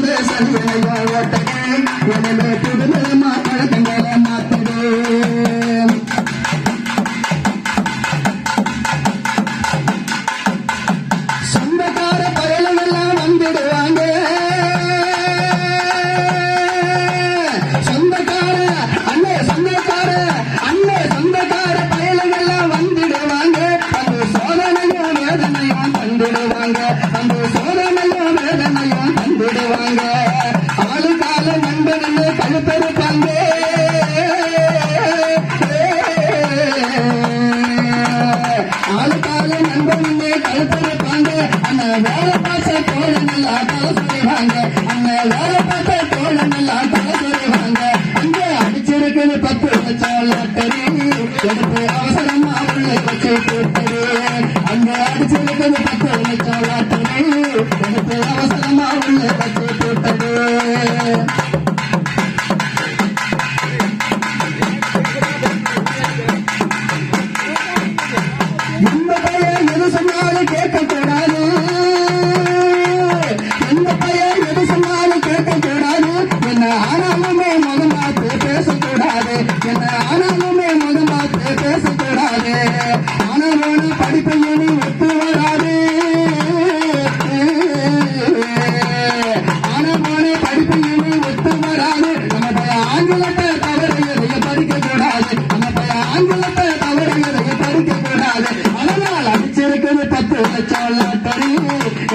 வந்து சந்தேக ஓட்டகே வந்துடுவாங்க. சொந்தக்கார அண்ணே சொந்தக்கார அண்ணே சொந்தக்கார பயலமெல்லாம் வந்துடுவாங்க. அந்த சோதனையும் வேதனையும் வந்துடுவாங்க அந்த சோதனையும் ஆளுக்காக நண்பன் இந்த கழுத்தரை பாங்க. அண்ணன் வேலை பார்த்த தோழன் நல்லா தலை சொல்லிவாங்க அண்ணன் வேலை பார்த்த தோழன் நல்லா தலை சொல்லிவாங்க பத்து லட்சம் லாட்டரி.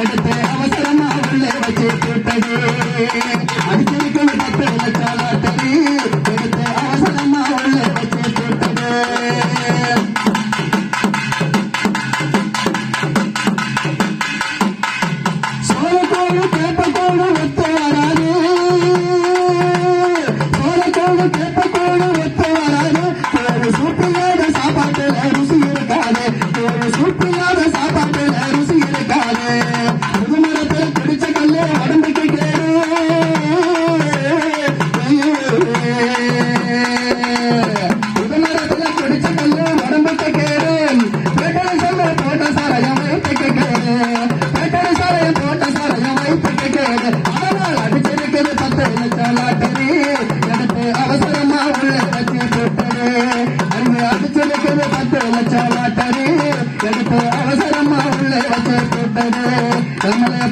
രാജ്യത്തെ Come on.